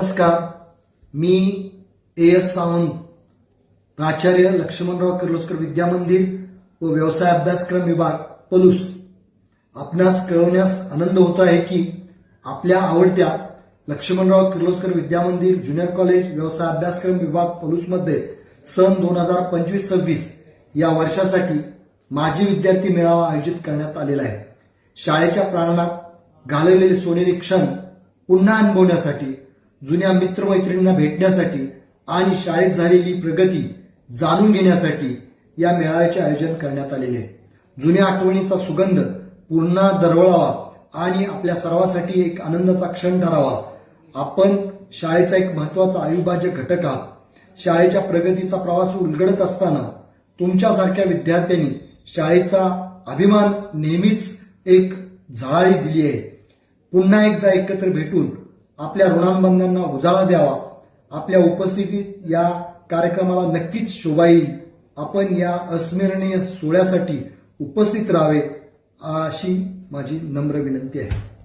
नमस्कार. मी A S Sawant प्राचार्य लक्ष्मणराव किर्लोस्कर विद्यामंदिर व व्यवसाय अभ्यासक्रम विभाग पलूस. आपणास कळवण्यास आनंद होतो आहे की आपल्या आवडत्या लक्ष्मणराव किर्लोस्कर विद्यामंदिर ज्युनियर कॉलेज व्यवसाय अभ्यासक्रम विभाग पलूसमध्ये सन दोन हजार पंचवीस सव्वीस या वर्षासाठी माजी विद्यार्थी मेळावा आयोजित करण्यात आलेला आहे. शाळेच्या प्रांगणात घालवलेले सोनेरी क्षण पुन्हा अनुभवण्यासाठी जुन्या मित्रमैत्रिणींना भेटण्यासाठी आणि शाळेत झालेली प्रगती जाणून घेण्यासाठी या मेळाव्याचे आयोजन करण्यात आलेले आहे. जुन्या आठवणीचा सुगंध पुन्हा दरवळावा आणि आपल्या सर्वांसाठी एक आनंदाचा क्षण ठरावा. आपण शाळेचा एक महत्त्वाचा अविभाज्य घटक आहात. शाळेच्या प्रगतीचा प्रवास उलगडत असताना तुमच्यासारख्या विद्यार्थ्यांनी शाळेचा अभिमान नेहमीच एक झळाळी दिली आहे. पुन्हा एकदा एकत्र भेटून आपल्या ऋणांबंधांना उजाळा द्यावा. आपल्या उपस्थितीत या कार्यक्रमाला नक्कीच शोभा येईल. आपण या अस्मरणीय सोहळ्यासाठी उपस्थित राहावे अशी माझी नम्र विनंती आहे.